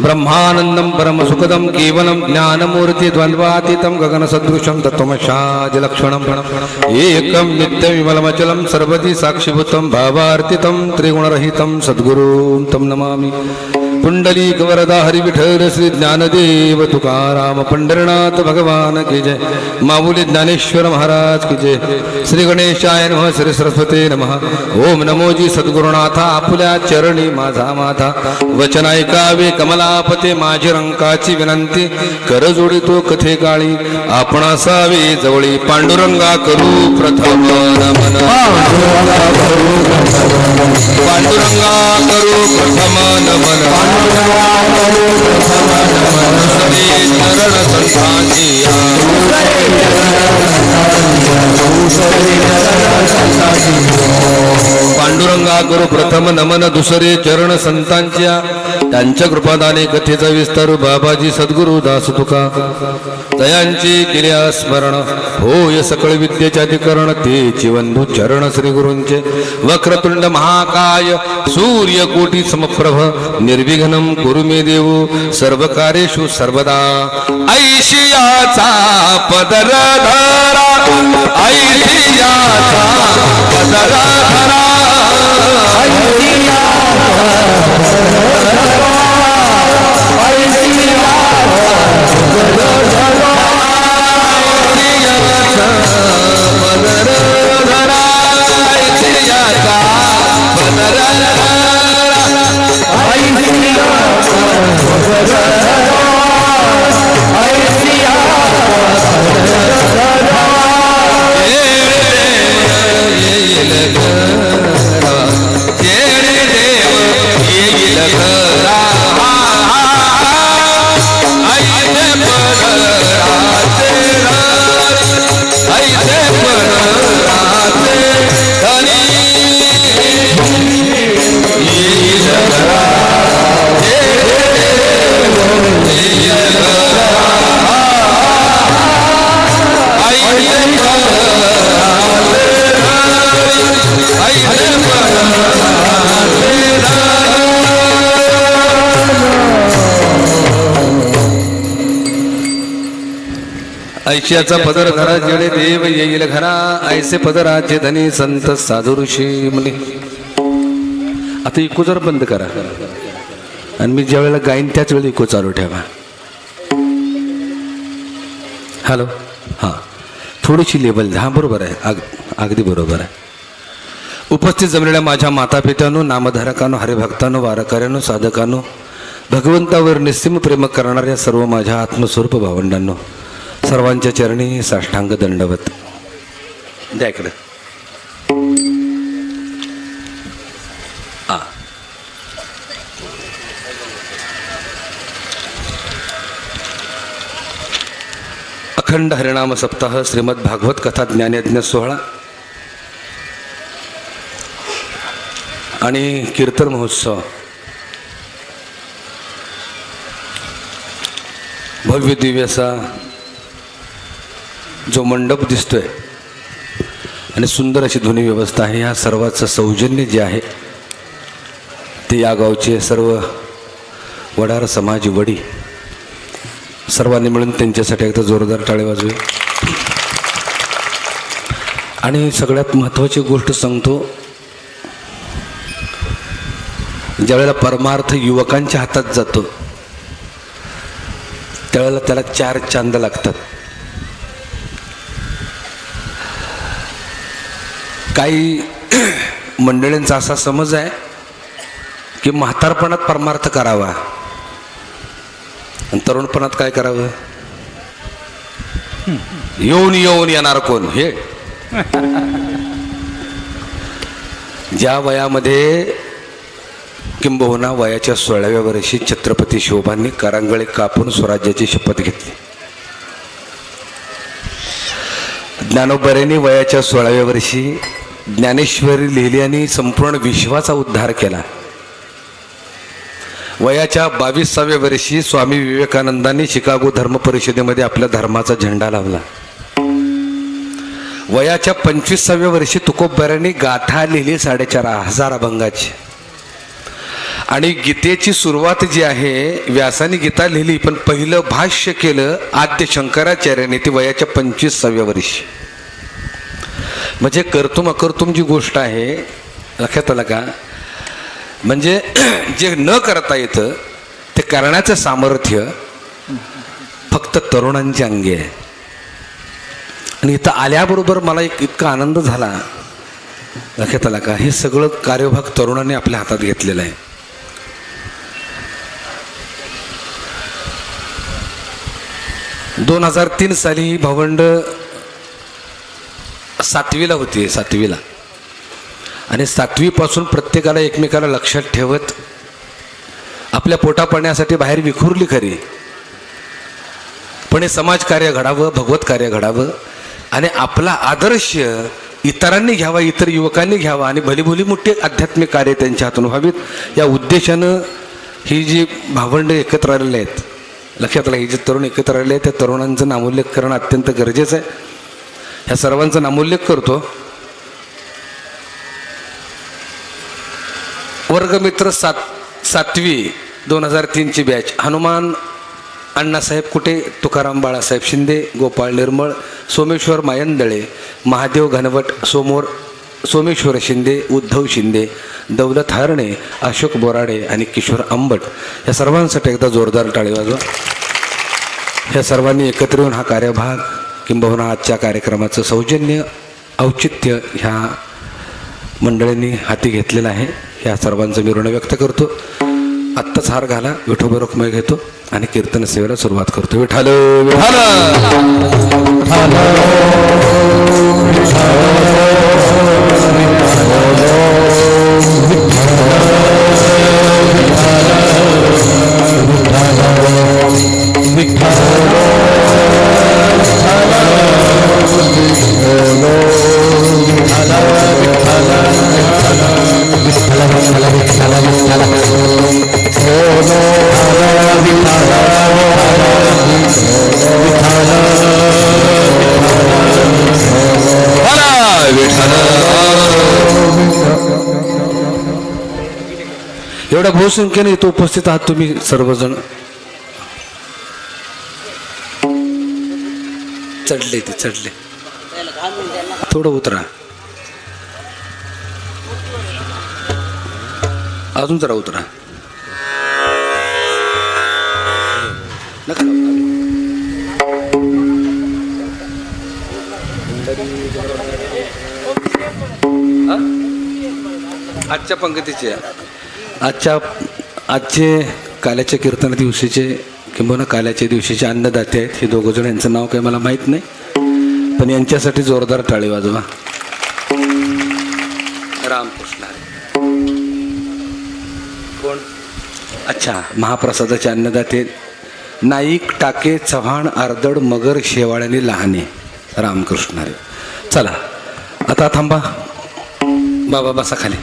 ब्रह्मानन्दं परमसुखदं केवलं ज्ञानमूर्ति द्वन्द्वातीतं गगनसदृशं तत्त्वमशाजलक्षणम् एकं नित्यविमलमचलं सर्वति साक्षिभूतं भावार्तितं त्रिगुणरहितं सद्गुरुं तं नमामि। पुंडलीक वरदा हरी श्री ज्ञानदेव तुकाराम पंढरनाथ भगवान की जय। माऊली ज्ञानेश्वर महाराज की जय। श्री गणेशाय नमः श्री सरस्वती नमः। ओम नमोजी सद्गुरुनाथा आपल्या चरणी माझा माथा वचन ऐकावे आपते माझी रंकाची विनंती. कर जोडितो कथे काळी आपण असावे जवळी. पांडुरंगा करू प्रथम नमन. पांडुरंगा करू प्रथम नमन. चरण संतांची पांडुरंगा करू प्रथम नमन. दुसरे चरण संतांच्या. त्यांच्या कृपादाने कथेचा विस्तार बाबाजी सद्गुरु दास तुका दयांची केल्या स्मरण. होय सकळ विद्येचे अधिकरण. ते चिवंधू चरण श्री गुरूंचे. वक्रतुंड महाकाय. सूर्य कोटी समप्रभ. निर्विघ्नम कुरु मे देव. सर्व कार्येषु सर्वदा. ऐशियाचा पदर धरा ऐशियाचा पदर धरा ऐशिया ऐशियाचा पदर घरा जेडे देव येईल घरा ऐसे पदराचे धनी संत साधू ऋषी मुनी. आता इको जर बंद करा. आणि मी ज्या वेळेला गाईन त्याच वेळेला इको चालू ठेवा. हॅलो? हां. थोडीशी लेबल हा बरोबर आहे. अग अगदी बरोबर आहे. उपस्थित जमलेल्या माझ्या मातापित्यानो नामधारकानो हरिभक्तानो वारकऱ्यानो साधकानो भगवंतावर निस्सीम प्रेम करणाऱ्या सर्व माझ्या आत्मस्वरूप भावंडांनो सर्वांच्या चरणी साष्टांग दंडवत. द्या इकडे. आ. अखंड हरिणाम सप्ताह श्रीमद भागवत कथा ज्ञानयज्ञ सोहळा. आणि कीर्तन महोत्सव. भव्य दिव्य असा जो मंडप दिसतोय. आणि सुंदर अशी ध्वनी व्यवस्था आहे. या सर्वाचं सौजन्य जे आहे ते या गावचे सर्व वडार समाज वडी सर्वांनी मिळून त्यांच्यासाठी एकदा जोरदार टाळे वाजवे. आणि सगळ्यात महत्त्वाची गोष्ट सांगतो ज्यावेळेला परमार्थ युवकांच्या हातात जातो त्यावेळेला त्याला चार चांद लागतात. काही मंडळींचा असा समज आहे की म्हातारपणात परमार्थ करावा. आणि तरुणपणात काय करावं? येऊन येऊन येणार कोण? हे. ज्या वयामध्ये किंबहुना वयाच्या सोळाव्या वर्षी छत्रपती शिवबांनी करांगळे कापून स्वराज्याची शपथ घेतली. ज्ञानोबरेने वयाच्या सोळाव्या वर्षी ज्ञानेश्वरी लिहिली संपूर्ण विश्वाचा उद्धार केला. वयाच्या बावीसाव्या वर्षी स्वामी विवेकानंदांनी शिकागो धर्म परिषदेमध्ये आपल्या धर्माचा झेंडा लावला. वयाच्या पंचवीसाव्या वर्षी तुकोबऱ्याने गाथा लिहिली साडेचार हजार अभंगाची. आणि गीतेची सुरुवात जी आहे व्यासाने गीता लिहिली पण पहिलं भाष्य केलं आद्य शंकराचार्याने ती वयाच्या पंचवीसाव्या वर्षी. म्हणजे कर्तुम अकर्तुम जी गोष्ट आहे लक्षात आलं का? म्हणजे जे न करता येतं ते करण्याचं सामर्थ्य फक्त तरुणांच्या अंगी आहे. आणि इथं आल्याबरोबर मला एक इतका आनंद झाला लक्षात आला का? हे सगळं कार्यभाग तरुणांनी आपल्या हातात घेतलेलं आहे. दोन हजार तीन साली ही भावंड सातवीला होती सातवीला. आणि सातवीपासून प्रत्येकाला एकमेकाला लक्षात ठेवत आपल्या पोटापाण्यासाठी बाहेर विखुरली खरी. पण हे समाजकार्य घडावं भगवत कार्य घडावं आणि आपला आदर्श इतरांनी घ्यावा इतर युवकांनी घ्यावा आणि भलीभली मोठी आध्यात्मिक कार्य त्यांच्या हातून व्हावीत. या उद्देशानं ही जी भावंड एकत्र आलेले आहेत लक्षात आलं ही जे तरुण एकत्र आलेले आहेत त्या तरुणांचं नामोल्लेख करणं अत्यंत गरजेचं आहे. ह्या सर्वांचा नामोल्लेख करतो. वर्गमित्र सात सातवी दोन हजार तीनची बॅच हनुमान अण्णासाहेब कुटे तुकाराम बाळासाहेब शिंदे गोपाळ निर्मळ सोमेश्वर मायंदळे महादेव घनवट सोमोर सोमेश्वर शिंदे उद्धव शिंदे दौलत हरणे अशोक बोराडे आणि किशोर आंबट या सर्वांसाठी एकदा जोरदार टाळी वाजवा. ह्या सर्वांनी एकत्र येऊन हा कार्यभाग किंबहुना आजच्या कार्यक्रमाचं सौजन्य औचित्य ह्या मंडळींनी हाती घेतलेलं आहे. ह्या सर्वांचं मी ऋण व्यक्त करतो. आत्ताच हार घाला विठोबा रुक्मय घेतो आणि कीर्तन सेवेला सुरुवात करतो. विठाल विठाल एवढ्या बहुसंख्येने इथं उपस्थित आहात तुम्ही सर्वजण. चढले ते चढले. थोडं उतरा. अजून जरा उतरा. आजच्या पंगतीची आहे. आजच्या आजचे काल्याच्या कीर्तन दिवशीचे किंबहुना काल्याच्या दिवशीचे अन्नदाते आहेत. हे दोघं जण यांचं नाव काही मला माहीत नाही. पण यांच्यासाठी जोरदार टाळी वाजवा. रामकृष्ण कोण? अच्छा महाप्रसादाचे अन्नदाते नाईक टाके चव्हाण आर्दड मगर शेवाळ लहाने. रामकृष्ण हरी. चला आता थांबा. बाबा बसा खाली.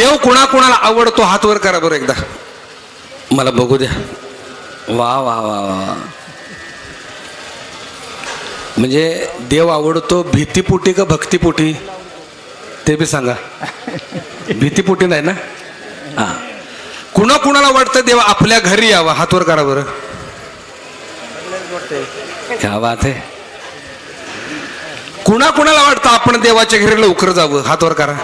देव कुणाकुणाला आवडतो हात वर करा बरं एकदा. मला बघू द्या. वा वा वा वा. म्हणजे देव आवडतो भीतीपोटी का भक्तीपोटी? ते बी सांगा. भीतीपोटी नाही ना? हा. कुणा कुणाला वाटतं देव आपल्या घरी यावा? हात वर करा बरं. क्या बात आहे. कुणा कुणाला वाटतं आपण देवाच्या घरी लवकर जावं? हात वर करा.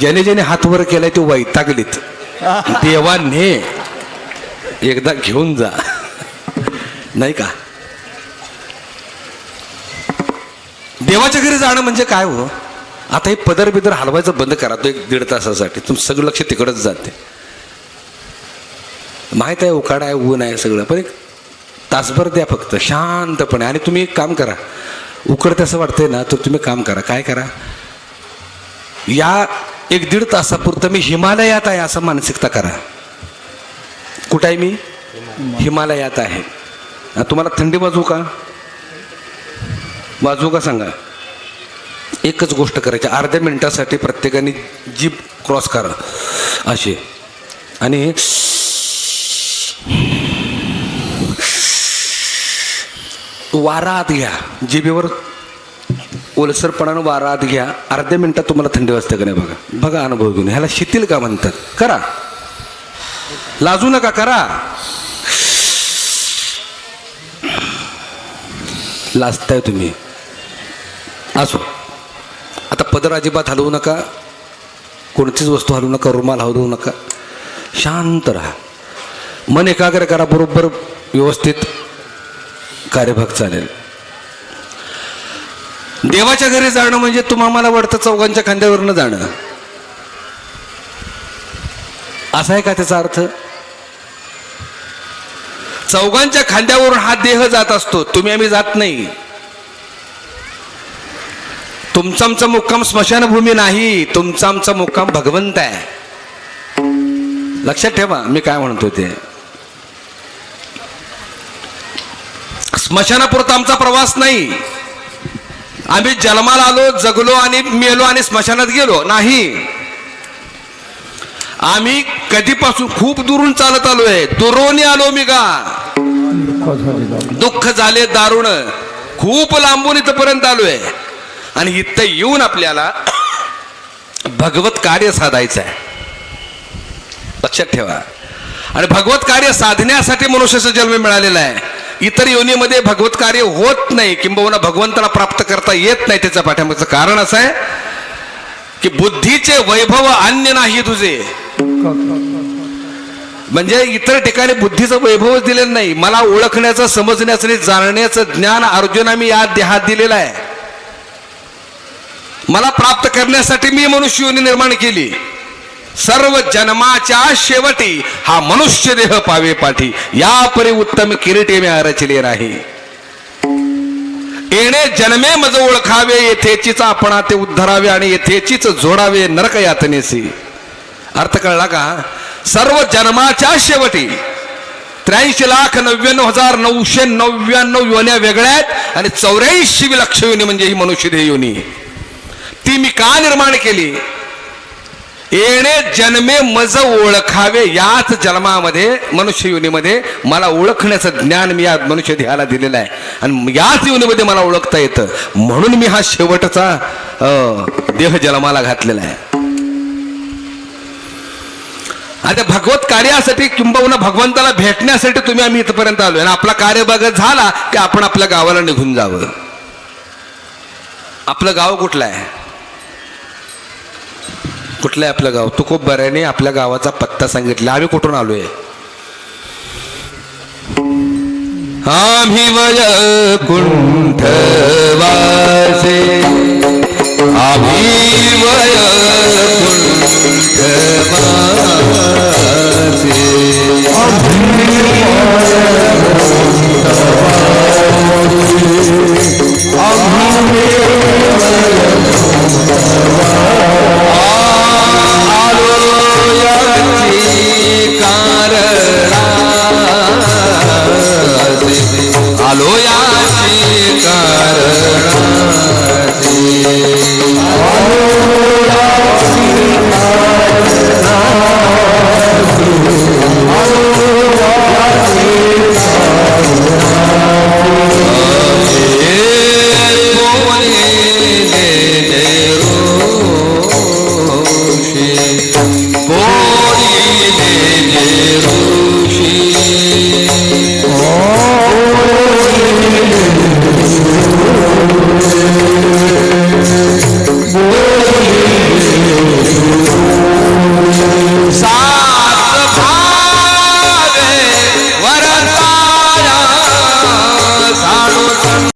ज्याने ज्याने हात वर केलाय ते वैतागलीत. देवाने एकदा घेऊन जा. नाही का? देवाच्या घरी जाणं म्हणजे काय हो? आता हे पदर बिदर हलवायचं बंद करा तो एक दीड तासासाठी. तुम सगळं लक्ष तिकडच जाते. माहीत आहे उकाडा आहे ऊन आहे सगळं पण एक तासभर द्या फक्त शांतपणे. आणि तुम्ही एक काम करा. उकडत असं वाटतंय ना तर तुम्ही काम करा. काय करा? या एक दीड तासापुरतं मी हिमालयात आहे असं मानसिकता करा. कुठं आहे मी? हिमालयात आहे. तुम्हाला थंडी वाजू का? वाजू का सांगा? एकच गोष्ट करायची अर्ध्या मिनिटासाठी प्रत्येकाने जीभ क्रॉस करा. असे आणि वारा आत घ्या. जिभेवर ओलसरपणानं वारा आत घ्या. अर्ध्या मिनटात तुम्हाला थंडी वाजते का नाही बघा? बघा अनुभव घेऊन. ह्याला शिथिल का म्हणतात? करा. लाजू नका करा. लाजताय तुम्ही. असो. आता पदर अजिबात हलवू नका. कोणतीच वस्तू हलवू नका रुमाल हलवू नका. शांत राहा. मन एकाग्र करा बरोबर व्यवस्थित. कार्यभाग चालेल. देवाच्या घरी जाणं म्हणजे तुम्हाला मला वाटतं चौघांच्या खांद्यावरनं जाणं? असा आहे का त्याचा अर्थ? चौघांच्या खांद्यावरून हा देह जात असतो तुम्ही आम्ही जात नाही. तुमचा आमचा मुक्काम स्मशानभूमी नाही तुमचा आमचा मुक्काम भगवंत आहे. लक्षात ठेवा मी काय म्हणतो ते. स्मशानापुरता आमचा प्रवास नाही. आम्ही जन्माला आलो जगलो आणि मेलो आणि स्मशानात गेलो. नाही. आम्ही कधीपासून खूप दुरून चालत आलोय दुरोनी आलो मी का? दुःख झाले दारुण. खूप लांबून इथपर्यंत आलोय आणि इथं येऊन आपल्याला भगवत कार्य साधायचं आहे लक्षात ठेवा. आणि भगवत कार्य साधण्यासाठी मनुष्याचा जन्म मिळालेला आहे. इतर योनीमध्ये भगवत कार्य होत नाही किंबहुना भगवंताला प्राप्त करता येत नाही त्याच्या पाठ्यामागचं कारण असं आहे की बुद्धीचे वैभव अन्य नाही तुझे. म्हणजे इतर ठिकाणी बुद्धीचं वैभवच दिलेलं नाही. मला ओळखण्याचं समजण्याचं आणि जाणण्याचं ज्ञान अर्जुना मी या देहात दिलेलं आहे. मला प्राप्त करण्यासाठी मी मनुष्य योनी निर्माण केली. सर्व जन्माच्या शेवटी हा मनुष्य देह पावे पाठी. या परी उत्तम किरीटे मी रचले नाही. येणे जन्मे मज ओळखावे येथेचीच आपणा ते उद्धरावे आणि येथेचीच जोडावे नरक यातनेसी. अर्थ कळला का? सर्व जन्माच्या शेवटी त्र्याऐंशी लाख नव्याण्णव हजार नऊशे नव्याण्णव योन्या वेगळ्या आहेत आणि चौऱ्याऐंशी लक्ष योनी म्हणजे ही मनुष्य देह योनी. ती मी का निर्माण केली? येणे जन्मे मज ओळखावे. याच जन्मामध्ये मनुष्य युनीमध्ये मला ओळखण्याचं ज्ञान मी या मनुष्य देहाला दिलेलं आहे. आणि याच युनीमध्ये मला ओळखता येतं. म्हणून मी हा शेवटचा देह जन्माला घातलेला आहे. आता भगवत कार्यासाठी किंबहुना भगवंताला भेटण्यासाठी तुम्ही आम्ही इथपर्यंत आलो आणि आपला कार्यभाग झाला की आपण आपल्या गावाला निघून जावं. आपलं गाव कुठलं आहे? कुठलं आहे आपलं गाव? तू खूप बऱ्याने आपल्या गावाचा पत्ता सांगितला. आम्ही कुठून आलो आहे आम्ही वय कुंठवासे आम्ही वय कुंठवासे आम्ही